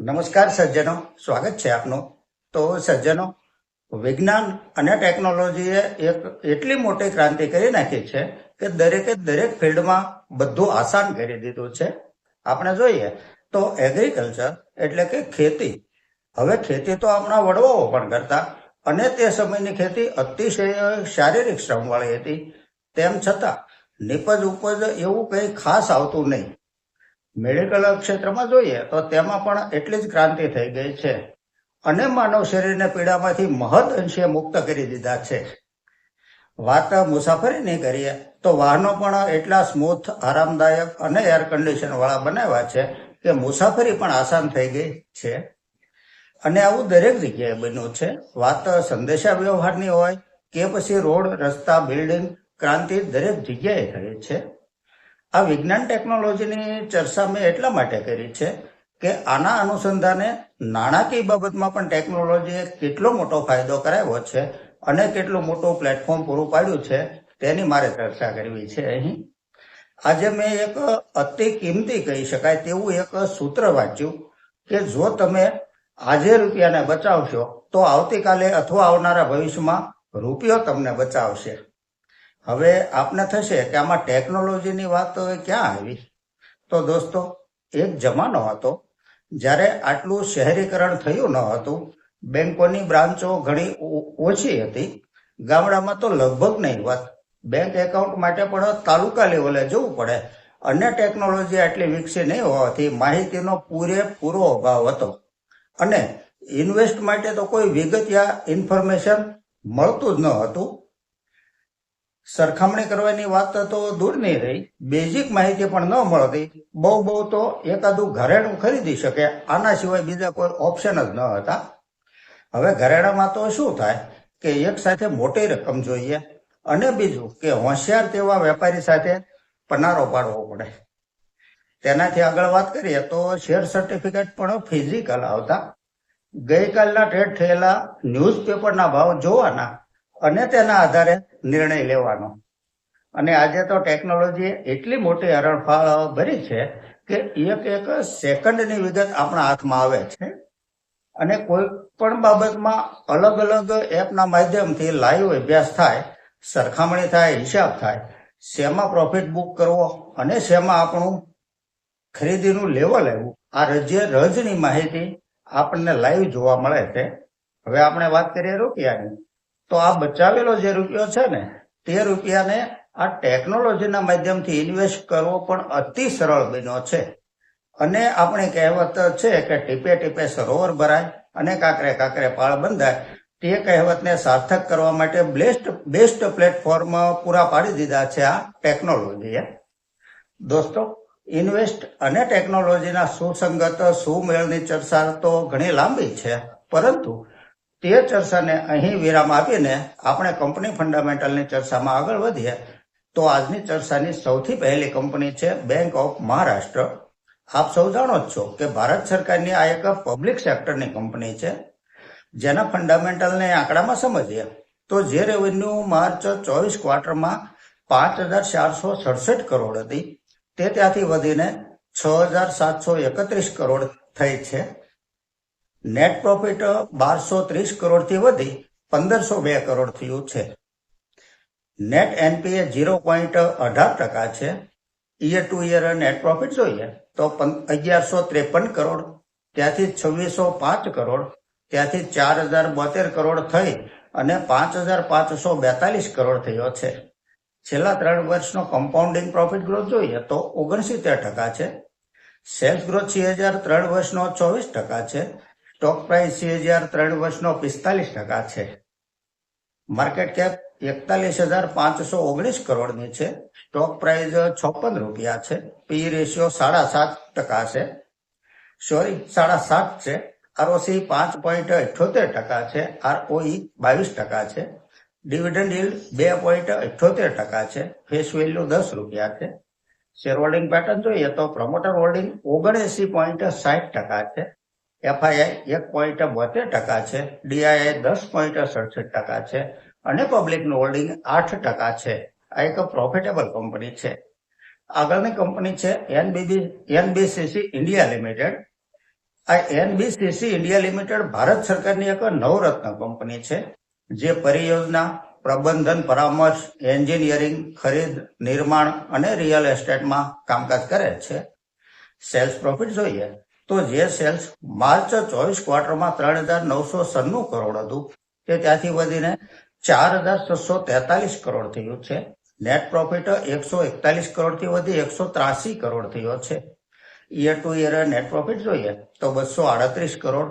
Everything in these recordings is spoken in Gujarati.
નમસ્કાર સજ્જનો, સ્વાગત છે આપનું. તો સજ્જનો, વિજ્ઞાન અને ટેકનોલોજીએ એક એટલી મોટી ક્રાંતિ કરી નાખી છે કે દરેકે દરેક ફિલ્ડમાં બધું આસાન કરી દીધું છે. આપણે જોઈએ તો એગ્રીકલ્ચર એટલે કે ખેતી. હવે ખેતી તો આપણા વડવાઓ પણ કરતા અને તે સમયની ખેતી અતિશય શારીરિક શ્રમવાળી હતી. તેમ છતાં, નિપજ ઉપજ એવું કંઈ ખાસ આવતું નહીં. મેડિકલ ક્ષેત્રમાં જોઈએ તો તેમાં પણ એટલી જ ક્રાંતિ થઈ ગઈ છે. અને માનવ શરીરને પીડામાંથી મહદ અંશે મુક્ત કરી દીધા છે. વાત મુસાફરીની કરીએ તો વાહનો પણ એટલા સ્મૂથ, આરામદાયક અને એર કન્ડિશન વાળા બનાવ્યા છે કે મુસાફરી પણ આસાન થઈ ગઈ છે. અને આવું દરેક જગ્યાએ બન્યું છે. વાત સંદેશા વ્યવહારની હોય કે પછી રોડ, રસ્તા બિલ્ડિંગ ક્રાંતિ દરેક જગ્યાએ થઈ છે. આ વિજ્ઞાન ટેકનોલોજીની ચર્ચા મેં એટલા માટે કરી છે કે આના અનુસંધાને નાણાકીય બાબતમાં પણ ટેકનોલોજીએ કેટલો મોટો ફાયદો કરાવ્યો છે અને કેટલું મોટું પ્લેટફોર્મ પૂરું પાડ્યું છે તેની મારે ચર્ચા કરવી છે અહીં. આજે મેં એક અતિ કિંમતી કહી શકાય તેવું એક સૂત્ર વાંચ્યું કે જો તમે આજે રૂપિયાને બચાવશો તો આવતીકાલે અથવા આવનારા ભવિષ્યમાં રૂપિયો તમને બચાવશે. હવે આપને થશે કે આમાં ટેકનોલોજીની વાત ક્યાં આવી? તો દોસ્તો, એક જમાનો હતો જ્યારે આટલું શહેરીકરણ થયું ન હતું, બેંકોની બ્રાન્ચો ઘણી ઓછી હતી, ગામડામાં તો લગભગ નહીં વાત બેંક એકાઉન્ટ માટે પણ તાલુકા લેવલે જવું પડે અને ટેકનોલોજી આટલી વિકસી નહીં હોવાથી માહિતીનો પૂરેપૂરો અભાવ હતો. અને ઇન્વેસ્ટ માટે તો કોઈ વિગતિયા ઇન્ફોર્મેશન મળતું જ ન હતું. સરખામણી કરવાની વાત તો દૂર નહીં રહી. બેઝિક માહિતી પણ ન મળતી. બહુ બહુ તો એકાદું ઘરેણું ખરીદી શકે. આના સિવાય બીજા કોઈ ઓપ્શન જ ન હતા. હવે ઘરેણામાં તો શું થાય કે એક સાથે મોટી રકમ જોઈએ અને બીજું કે હોશિયાર તેવા વેપારી સાથે પનારો પાડવો પડે. તેનાથી આગળ વાત કરીએ તો શેર સર્ટિફિકેટ પણ ફિઝિકલ આવતા. ગઈકાલના ટ્રેડ થયેલા ન્યૂઝપેપરના ભાવ જોવાના અને તેના આધારે નિર્ણય લેવાનો. અને આજે તો ટેકનોલોજી એટલી મોટી હરણફાળ ભરી છે કે એક એક સેકન્ડની વિગત આપણા હાથમાં આવે છે. અને કોઈ પણ બાબતમાં અલગ અલગ એપના માધ્યમથી લાઈવ અભ્યાસ થાય, સરખામણી થાય, હિસાબ થાય, શેમાં પ્રોફિટ બુક કરવો અને શેમાં આપણું ખરીદીનું લેવલ લેવું આ રજે રજની માહિતી આપણને લાઈવ જોવા મળે છે. હવે આપણે વાત કરીએ રૂપિયાની. તો આ બચાવેલો જે રૂપિયો છે ને, તે રૂપિયાને આ ટેકનોલોજીના માધ્યમથી ઇન્વેસ્ટ કરવો પણ અતિ સરળ બન્યો છે. અને આપણી કહેવત છે કે ટીપે ટીપે સરોવર ભરાય અને કાંકરે કાંકરે પાળ બંધાય. તે કહેવતને સાર્થક કરવા માટે બેસ્ટ બેસ્ટ પ્લેટફોર્મ પૂરા પાડી દીધા છે આ ટેકનોલોજીએ. દોસ્તો, ઇન્વેસ્ટ અને ટેકનોલોજીના સુસંગત, સુમેળની ચર્ચા તો ઘણી લાંબી છે, પરંતુ તે ચર્ચાને અહીં વિરામ આપીને આપણે કંપની ફંડામેન્ટલની ચર્ચામાં આગળ વધીએ. તો આજની ચર્ચાની સૌથી પહેલી કંપની છે બેંક ઓફ મહારાષ્ટ્ર આપ સૌ જાણો જ છો કે ભારત સરકારની આ એક પબ્લિક સેક્ટરની કંપની છે. જેના ફંડામેન્ટલને આંકડામાં સમજીએ, તો જે રેવન્યુ માર્ચ ચોવીસ ક્વાર્ટરમાં પાંચ હજાર ચારસો સડસઠ કરોડ હતી. તે ત્યાંથી વધીને છ હજાર સાતસો એકત્રીસ કરોડ થઈ છે. નેટ પ્રોફિટ બારસો ત્રીસ કરોડથી વધી પંદરસો બે કરોડ થયું છે. નેટ એનપીએ ઝીરો પોઈન્ટ અઢાર ટકા છે. Year to year net profit જોઈએ તો અગિયારસો ત્રેપન કરોડ, ત્યાંથી છવ્વીસો પાંચ કરોડ, ત્યાંથી ચાર હજાર બોતેર કરોડ થઈ અને પાંચ હજાર પાંચસો બેતાલીસ કરોડ થયો છે. છેલ્લા ત્રણ વર્ષનો કમ્પાઉન્ડિંગ પ્રોફિટ ગ્રોથ જોઈએ તો ઓગણસિત્તેર ટકા છે. સેલ્સ ગ્રોથ છ હજાર ત્રણ વર્ષનો ચોવીસ ટકા છે. સ્ટોક પ્રાઇસ છ હજાર ત્રણ વર્ષનો પિસ્તાલીસ ટકા છે. માર્કેટ કેપ એકતાલીસ હજાર પાંચસો ઓગણીસ કરોડની છે. સ્ટોક પ્રાઇસ છપ્પન રૂપિયા છે. પી રેશિયો સાડા સાત ટકા છે. સોરી સાડા સાત છે. આરઓસી પાંચ પોઈન્ટ અઠ્યોતેર ટકા છે. આરઓઈ બાવીસ ટકા છે. ડિવિડન્ડ યીલ્ડ બે પોઈન્ટ અઠ્યોતેર ટકા છે. ફેસ વેલ્યુ દસ રૂપિયા છે. શેર હોલ્ડિંગ પેટર્ન જોઈએ તો પ્રમોટર હોલ્ડિંગ ઓગણએસી પોઈન્ટ સાઠ ટકા છે. એફઆઈઆઈ એક પોઈન્ટ બોતેર ટકા છે ડીઆઈઆઈ દસ પોઈન્ટ સડસઠ ટકા છે અને પબ્લિકનું હોલ્ડિંગ આઠ ટકા છે. આ એક પ્રોફિટેબલ કંપની છે. આગળની કંપની છે એનબીબી એનબીસીસી ઇન્ડિયા લિમિટેડ આ એનબીસીસી ઇન્ડિયા લિમિટેડ ભારત સરકારની એક નવરત્ન કંપની છે, જે પરિયોજના, પ્રબંધન, પરામર્શ એન્જિનિયરિંગ ખરીદ, નિર્માણ અને રિયલ એસ્ટેટમાં કામકાજ કરે છે. સેલ્સ પ્રોફિટ જોઈએ. તો જે સેલ્સ માર્ચ ચોવીસ ક્વાર્ટરમાં ત્રણ હજાર નવસો સન્નું કરોડ હતું. તે ત્યાંથી વધીને ચાર હજાર છસો તેતાલીસ કરોડ થયું છે. નેટ પ્રોફિટ એકસો એકતાલીસ કરોડથી વધી એકસો ત્રાસી કરોડ થયો છે. Year to year net profit જોઈએ તો બસો આડત્રીસ કરોડ,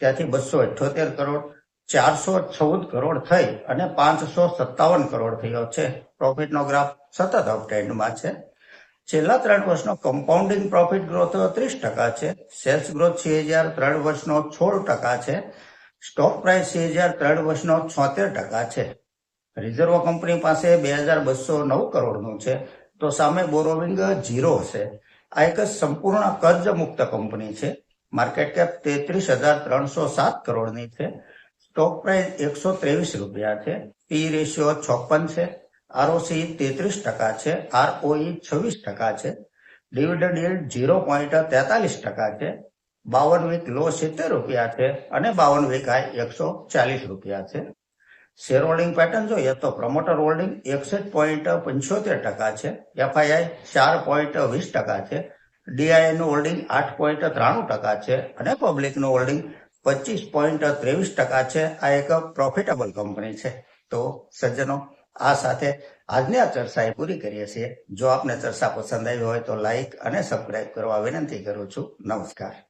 ત્યાંથી બસો અઠ્યોતેર કરોડ, ચારસો ચૌદ કરોડ થઈ અને પાંચસો સત્તાવન કરોડ થયો છે. પ્રોફિટનો ગ્રાફ સતત અપટ્રેન્ડમાં છે. છેલ્લા ત્રણ વર્ષનો કમ્પાઉન્ડિંગ પ્રોફિટ ગ્રોથ ત્રીસ ટકા છે. સેલ્સ ગ્રોથ છે હજાર ત્રણ વર્ષનો સોળ ટકા છે. સ્ટોક પ્રાઇસ છે હજાર ત્રણ વર્ષનો છોતેર ટકા છે. રિઝર્વ કંપની પાસે બે હજાર બસો નવ કરોડનું છે. તો સામે બોરોવિંગ ઝીરો છે આ એક સંપૂર્ણ કર્જ મુક્ત કંપની છે. માર્કેટ કેપ તેત્રીસ હજાર ત્રણસો સાત કરોડની છે. સ્ટોક પ્રાઇસ એકસો ત્રેવીસ રૂપિયા છે. પી રેશિયો ચોપન છે. આરઓસી તેત્રીસ ટકા છે, આરઓઈ છવ્વીસ ટકા છે, ડિવિડન્ડ યીલ્ડ ઝીરો પોઈન્ટ તેતાલીસ ટકા છે, બાવન વીક લો સિત્તેર રૂપિયા છે અને બાવન વીક હાઈ એકસો ચાલીસ રૂપિયા છે. શેર હોલ્ડિંગ પેટર્ન જોઈએ તો પ્રમોટર હોલ્ડિંગ એકસઠ પોઈન્ટ પંચોતેર ટકા છે, એફઆઈઆઈ ચાર પોઈન્ટ વીસ ટકા છે ડીઆઈનું હોલ્ડિંગ આઠ પોઈન્ટ ત્રાણું ટકા છે અને પબ્લિકનું હોલ્ડિંગ પચીસ પોઈન્ટ ત્રેવીસ ટકા છે. આ એક પ્રોફિટેબલ કંપની છે. તો સજ્જનો આ સાથે આજની આ ચર્ચા પૂરી કરીએ છીએ. જો આપને ચર્ચા પસંદ આવી હોય તો લાઈક અને સબસ્ક્રાઈબ કરવા વિનંતી કરું છું. નમસ્કાર.